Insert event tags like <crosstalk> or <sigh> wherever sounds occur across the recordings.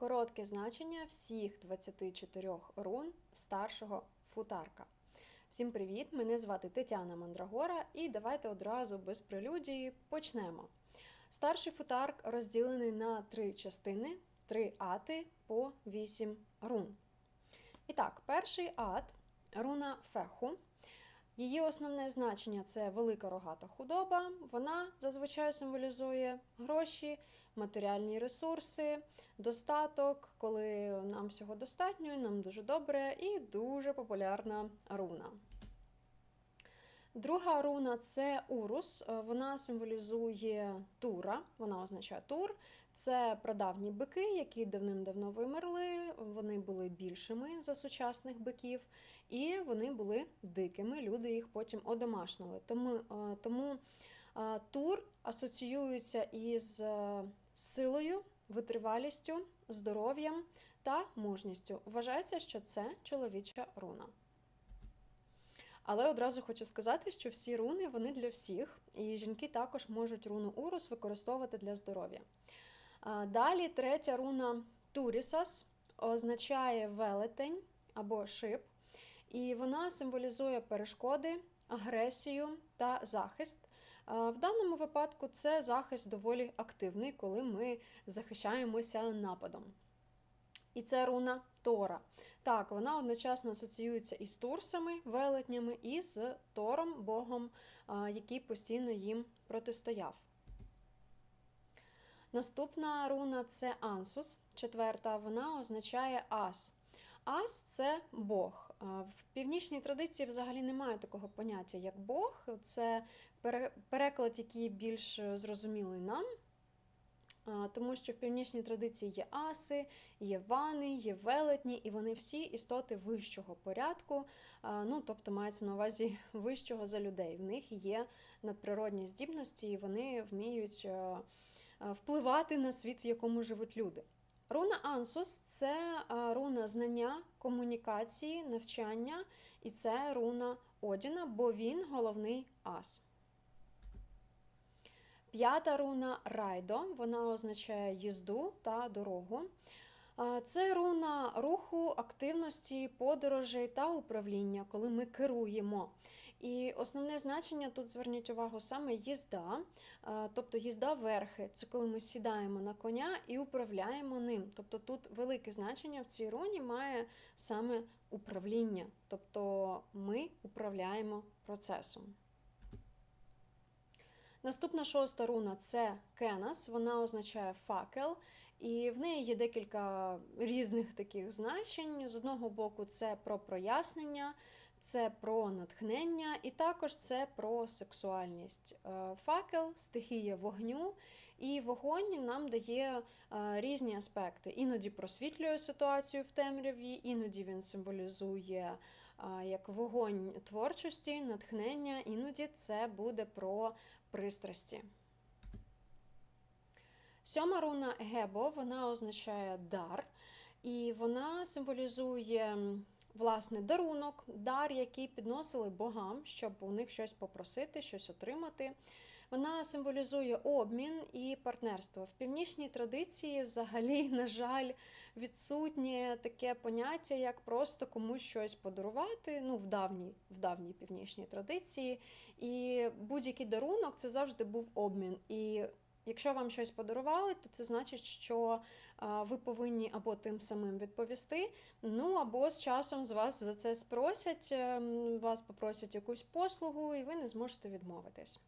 Коротке значення всіх 24 рун старшого футарка. Всім привіт! Мене звати Тетяна Мандрагора, і давайте одразу без прелюдії почнемо. Старший футарк розділений на три частини, три ати по 8 рун. І так, перший ат руна феху. Її основне значення це велика рогата худоба. Вона зазвичай символізує гроші, матеріальні ресурси, достаток, коли нам всього достатньо, нам дуже добре і дуже популярна руна. Друга руна це урус. Е, Вона символізує тура, вона означає тур. Це прадавні бики, які давним-давно вимерли. Вони були більшими за сучасних биків, і вони були дикими. Люди їх потім одомашнили. Тому, е, тому е, тур асоціюється із силою, витривалістю, здоров'ям та мужністю. Вважається, що це чоловіча руна. Але одразу хочу сказати, що всі руни вони для всіх, і жінки також можуть руну Урус використовувати для здоров'я. Далі третя руна Турісас означає велетень або шип, і вона символізує перешкоди, агресію та захист. В даному випадку це захист доволі активний, коли ми захищаємося нападом. І це руна Тора. Так, вона одночасно асоціюється із турсами, велетнями, і з Тором, Богом, який постійно їм протистояв. Наступна руна це Ансус, четверта, вона означає ас. Ас це Бог. В північній традиції взагалі немає такого поняття, як Бог. Це переклад, який більш зрозумілий нам. Тому що в північній традиції є аси, є вани, є велетні, і вони всі істоти вищого порядку, ну тобто мається на увазі <laughs> вищого за людей. В них є надприродні здібності, і вони вміють е, е, впливати на світ, в якому живуть люди. Руна Ансус це е, руна знання, комунікації, навчання, і це руна Одіна, бо він головний ас. П'ята руна Райдо, вона означає їзду та дорогу. Це руна руху, активності, подорожей та управління, коли ми керуємо. І основне значення тут зверніть увагу саме їзда, тобто їзда верхи. Це коли ми сідаємо на коня і управляємо ним. Тобто тут велике значення в цій руні має саме управління, тобто ми управляємо процесом. Наступна шоста руна це Кенас, вона означає факел, і в неї є декілька різних таких значень. З одного боку, це про прояснення, це про натхнення, і також це про сексуальність. Е, Факел стихія вогню, і вогонь нам дає е, різні аспекти. Іноді просвітлює ситуацію в темряві, іноді він символізує е, як вогонь творчості, натхнення, іноді це буде про пристрасті. Сьома руна Гебо, вона означає дар, і вона символізує власне дарунок, дар, який підносили богам, щоб у них щось попросити, щось отримати. Вона символізує обмін і партнерство. В північній традиції, взагалі, <laughs> на жаль, відсутнє таке поняття, як просто комусь щось подарувати. Ну, в давній, в давній північній традиції. І будь-який дарунок це завжди був обмін. І якщо вам щось подарували, то це значить, що ви повинні або тим самим відповісти, ну або з часом з вас за це спросять, ем, вас попросять якусь послугу, і ви не зможете відмовитись.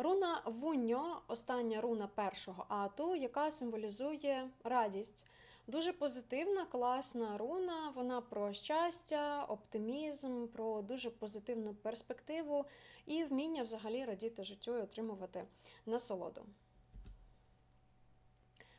Руна Вуньо, остання руна першого ату, яка символізує радість. Дуже позитивна, класна руна. Вона про щастя, оптимізм, про дуже позитивну перспективу і вміння взагалі радіти життю і отримувати насолоду.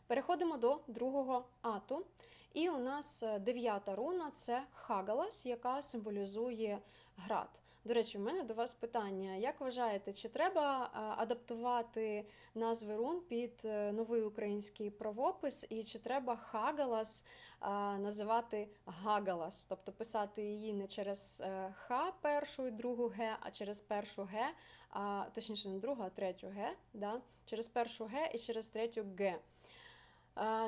Переходимо до другого ату. І у нас е, дев'ята руна це Хагалас, яка символізує град. До речі, у мене до вас питання: як вважаєте, чи треба адаптувати назви рун під е, новий український правопис, і чи треба Хагалас називати Гагалас, тобто писати її не через е, Х першу і другу Г, а через першу Г, а точніше не другу, а третю Г, да? через першу Г і через третю Г.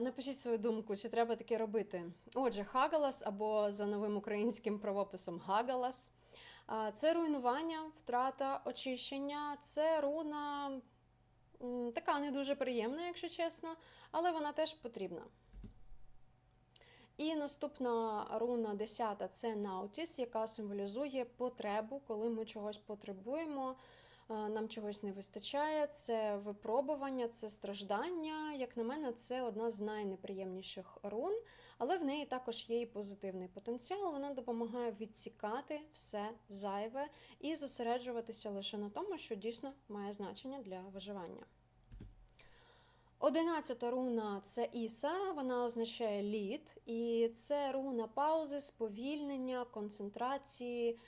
Напишіть свою думку, чи треба таке робити. Отже, Хагалас або за новим українським правописом Гагалас. Це руйнування, втрата, очищення. Це руна така не дуже приємна, якщо чесно, але вона теж потрібна. І наступна руна 10 це Наутіс, яка символізує потребу, коли ми чогось потребуємо, нам чогось не вистачає. Це випробування, це страждання. Як на мене, це одна з найнеприємніших рун, але в неї також є і позитивний потенціал. Вона допомагає відсікати все зайве і зосереджуватися лише на тому, що дійсно має значення для виживання. Одинадцята руна це Іса, вона означає лід, і це руна паузи, сповільнення, концентрації,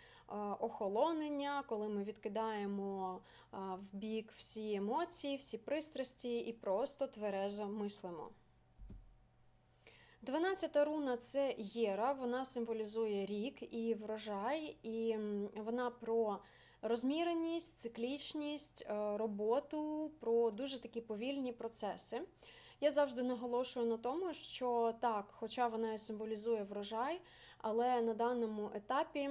охолонення, коли ми відкидаємо е, в бік всі емоції, всі пристрасті і просто тверезо мислимо. Дванадцята руна це Єра, вона символізує рік і врожай, і вона про розміреність, циклічність, е, роботу, про дуже такі повільні процеси. Я завжди наголошую на тому, що так, хоча вона символізує врожай, але на даному етапі,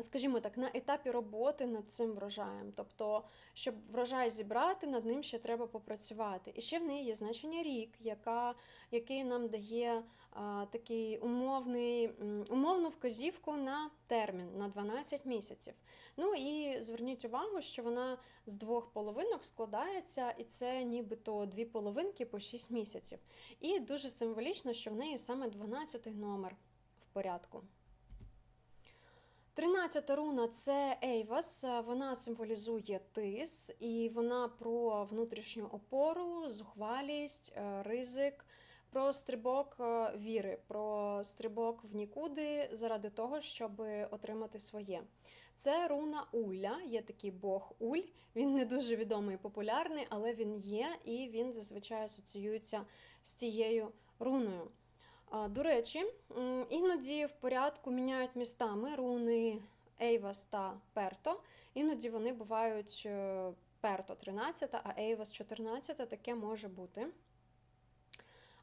скажімо так, на етапі роботи над цим врожаєм. Тобто, щоб врожай зібрати, над ним ще треба попрацювати. І ще в неї є значення рік, яка, який нам дає а, такий умовний, умовну вказівку на термін на 12 місяців. Ну і зверніть увагу, що вона з двох половинок складається, і це нібито дві половинки по 6 місяців. І дуже символічно, що в неї саме 12 номер в порядку. Тринадцята руна це Ейвас. Вона символізує тис, і вона про внутрішню опору, зухвалість, е, ризик, про стрибок е, віри, про стрибок в нікуди заради того, щоб отримати своє. Це руна Уля, є такий бог Уль. Він не дуже відомий і популярний, але він є, і він зазвичай асоціюється з цією руною. До речі, іноді в порядку міняють містами руни Ейвас та Перто. Іноді вони бувають е, Перто 13, а Ейвас 14, таке може бути.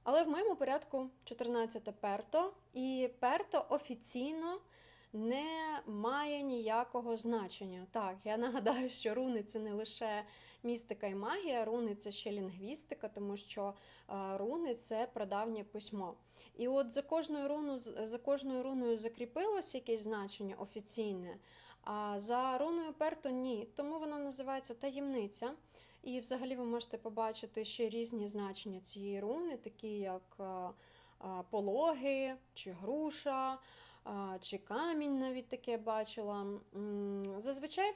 Але в моєму порядку 14 Перто, і Перто офіційно не має ніякого значення. Так, я нагадаю, що руни це не лише містика і магія, руни це ще лінгвістика, тому що е, руни це прадавнє письмо. І от за кожною руну, за кожною руною закріпилось якесь значення офіційне, а за руною Перто ні. Тому вона називається таємниця. І взагалі ви можете побачити ще різні значення цієї руни, такі як е, е, пологи чи груша, чи камінь, навіть таке бачила. Зазвичай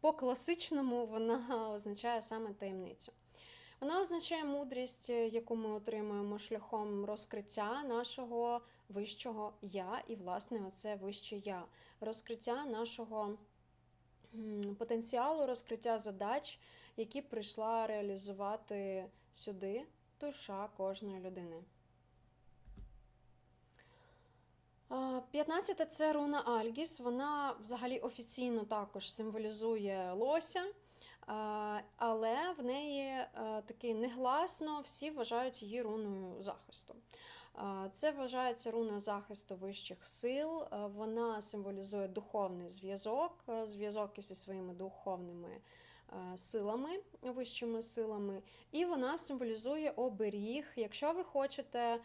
по класичному вона <laughs> означає саме таємницю. Вона означає мудрість, яку ми отримуємо шляхом розкриття нашого вищого я, і, власне, оце вище я, розкриття нашого потенціалу, розкриття задач, які прийшла реалізувати сюди душа кожної людини. А, 15 це руна Альгіс. Вона взагалі офіційно також символізує лося, але в неї е, таки негласно всі вважають її руною захисту. Це вважається руна захисту вищих сил. Вона символізує духовний зв'язок, е, зв'язок із своїми духовними е, силами, вищими силами, і вона символізує оберіг. Якщо ви хочете е,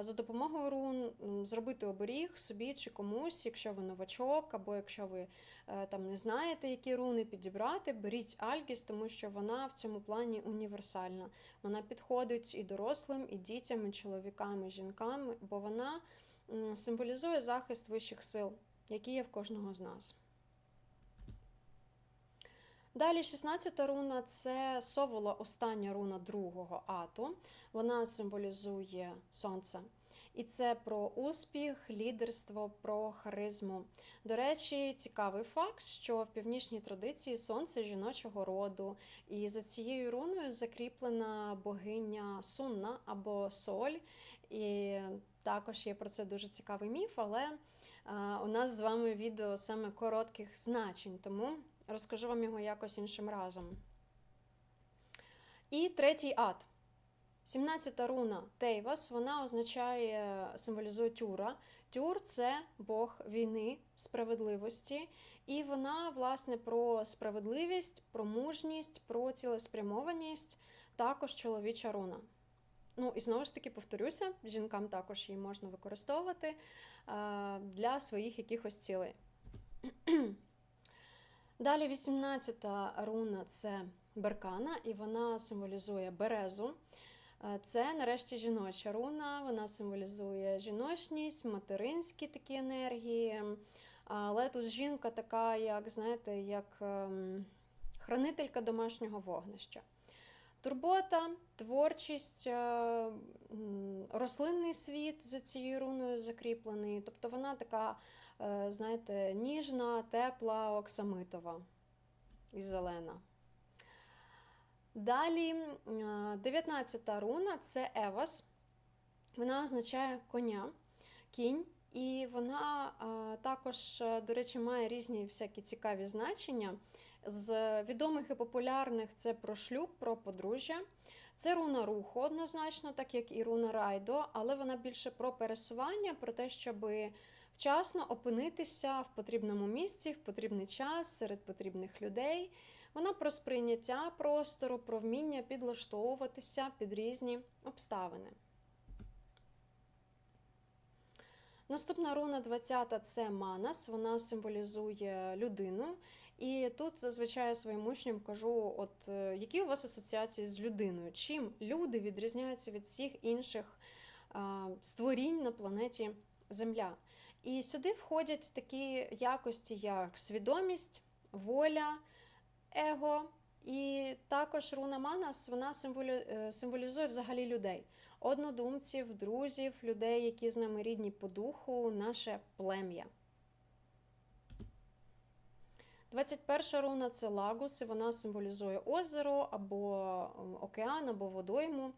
за допомогою рун зробити оберіг собі чи комусь, якщо ви новачок, або якщо ви е, там не знаєте, які руни підібрати, беріть Альгіс, тому що вона в цьому плані універсальна. Вона підходить і дорослим, і дітям, і чоловікам, і жінкам, бо вона символізує захист вищих сил, які є в кожного з нас. Далі 16-та руна це совола, остання руна другого ату. Вона символізує сонце. І це про успіх, лідерство, про харизму. До речі, цікавий факт, що в північній традиції сонце жіночого роду, і за цією руною закріплена богиня Сунна або Соль. І також є про це дуже цікавий міф, але а, у нас з вами відео саме коротких значень, тому розкажу вам його якось іншим разом. І третій ад. 17-та руна Тейвас, вона означає, символізує тюра. Тюр це Бог війни, справедливості, і вона, власне, про справедливість, про мужність, про цілеспрямованість, також чоловіча руна. Ну, і знову ж таки повторюся, жінкам також її можна використовувати для своїх якихось цілей. Далі 18-та руна це беркана, і вона символізує березу. Е, Це нарешті жіноча руна, вона символізує жіночність, материнські такі енергії. Але тут жінка така, як знаєте, як ем, хранителька домашнього вогнища. Турбота, творчість, е, рослинний світ за цією руною закріплений. Тобто вона така, знаєте, ніжна, тепла, оксамитова і зелена. Далі, 19-та руна це Евас. Вона означає коня, кінь. І вона а, також, е, до речі, має різні всякі цікаві значення. З відомих і популярних це про шлюб, про подружжя. Це руна руху однозначно, так як і руна райдо, але вона більше про пересування, про те, щоб вчасно опинитися в потрібному місці, в потрібний час серед потрібних людей. Вона про сприйняття простору, про вміння підлаштовуватися під різні обставини. Наступна руна 20 це Манас, вона символізує людину. І тут зазвичай своїм учням кажу: от е, які у вас асоціації з людиною? Чим люди відрізняються від всіх інших створінь на планеті Земля? І сюди входять такі якості, як свідомість, воля, его. І також руна Манас вона е, символізує взагалі людей, однодумців, друзів, людей, які з нами рідні по духу, наше плем'я. 21 руна це лагус, і вона символізує озеро або океан, або водойму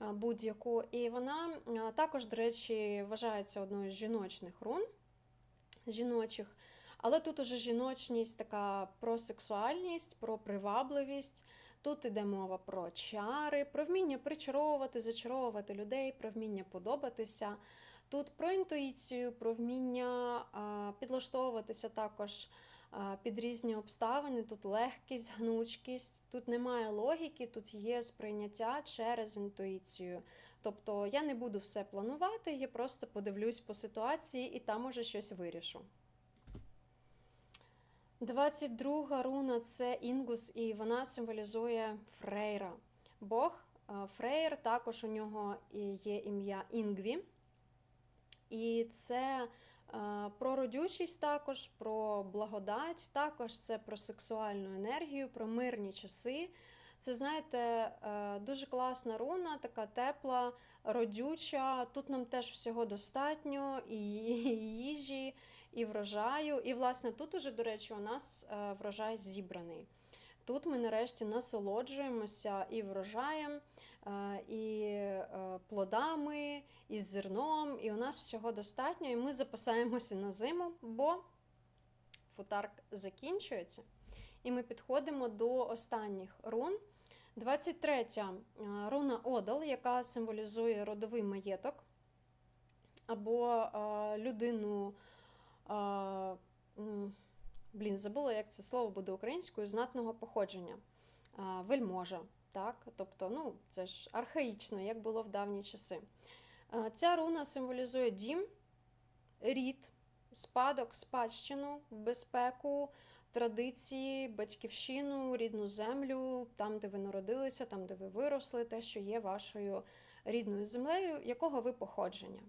будь-яку. І вона е, також, до речі, вважається одною з жіночних рун жіночих. Але тут уже жіночність така про сексуальність, про привабливість. Тут іде мова про чари, про вміння причаровувати, зачаровувати людей, про вміння подобатися. Тут про інтуїцію, про вміння а, підлаштовуватися також під різні обставини. Тут легкість, гнучкість, тут немає логіки, тут є сприйняття через інтуїцію. Тобто я не буду все планувати, я просто подивлюсь по ситуації і там уже щось вирішу. 22 руна це Інгус, і вона символізує Фрейра. Бог Фрейр, також у нього є ім'я Інгві. І це про родючість також, про благодать, також це про сексуальну енергію, про мирні часи. Це, знаєте, е, дуже класна руна, така тепла, родюча. Тут нам теж всього достатньо, і їжі, і врожаю. І, власне, тут уже, до речі, у нас е, врожай зібраний. Тут ми нарешті насолоджуємося і врожаєм, і е, плодами, і зерном, і у нас всього достатньо, і ми запасаємося на зиму, бо футарк закінчується. І ми підходимо до останніх рун. 23 руна Одал, яка символізує родовий маєток або е, людину. е, Блін, забула, як це слово буде українською, знатного походження. Е, Вельможа. Так? Тобто, ну, це ж архаїчно, як було в давні часи. Е, Ця руна символізує дім, рід, спадок, спадщину, безпеку, традиції, батьківщину, рідну землю, там, де ви народилися, там, де ви виросли, те, що є вашою рідною землею, якого ви походження.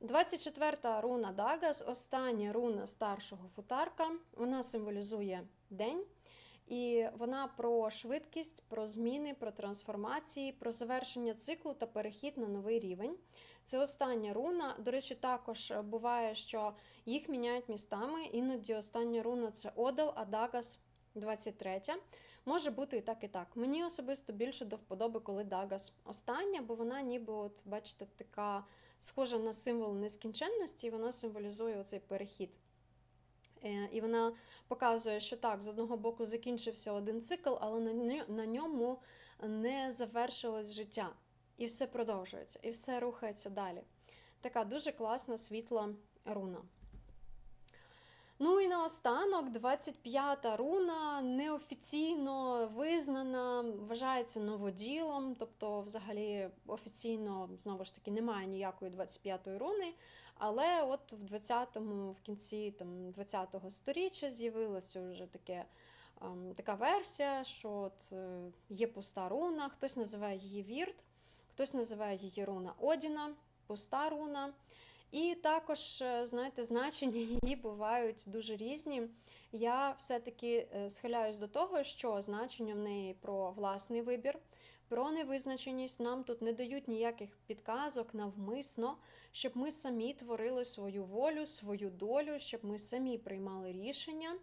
24-та руна Дагас, остання руна старшого футарка. Вона символізує день. І вона про швидкість, про зміни, про трансформації, про завершення циклу та перехід на новий рівень. Це остання руна. До речі, також буває, що їх міняють містами. Іноді остання руна це Одел, а Дагас 23. Може бути і так, і так. Мені особисто більше до вподоби, коли Дагас остання, бо вона ніби, от, бачите, така схожа на символ нескінченності, і вона символізує оцей перехід І вона показує, що так, з одного боку закінчився один цикл, але на на ньому не завершилось життя. І все продовжується, і все рухається далі. Така дуже класна світла руна. Ну і наостанок, 25-та руна неофіційно визнана, вважається новоділом, тобто, взагалі, офіційно знову ж таки немає ніякої 25-ї руни. Але от в 20-му, в кінці там, 20-го сторіччя з'явилося вже таке, ем, така версія, що от, е, є пуста руна, хтось називає її Вірт, хтось називає її руна Одіна, пуста руна. І також, е, знаєте, значення <laughs> її бувають дуже різні. Я все-таки е, схиляюсь до того, що значення в неї про власний вибір, про невизначеність нам тут не дають ніяких підказок навмисно, щоб ми самі творили свою волю, свою долю, щоб ми самі приймали рішення.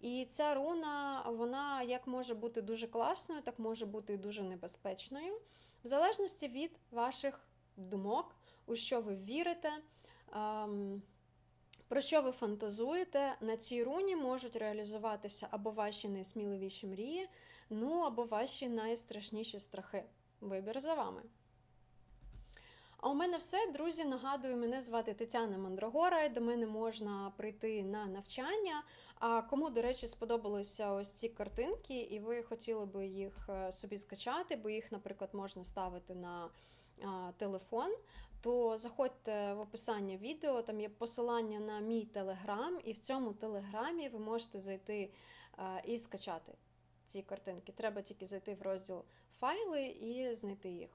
І ця руна, вона як може бути дуже класною, так може бути дуже небезпечною, в залежності від ваших думок, у що ви вірите. Про що ви фантазуєте? На цій руні можуть реалізуватися або ваші найсміливіші мрії, ну або ваші найстрашніші страхи. Вибір за вами. А у мене все, друзі. Нагадую, мене звати Тетяна Мандрагора, і до мене можна прийти на навчання. А кому, до речі, сподобалися ось ці картинки, і ви хотіли би їх е, собі скачати, бо їх, наприклад, можна ставити на телефон, то заходьте в описання відео, там є посилання на мій телеграм, і в цьому телеграмі ви можете зайти а, і скачати ці картинки. Треба тільки зайти в розділ файли і знайти їх.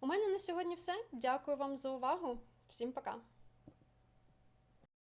У мене на сьогодні все. Дякую вам за увагу. Всім пока!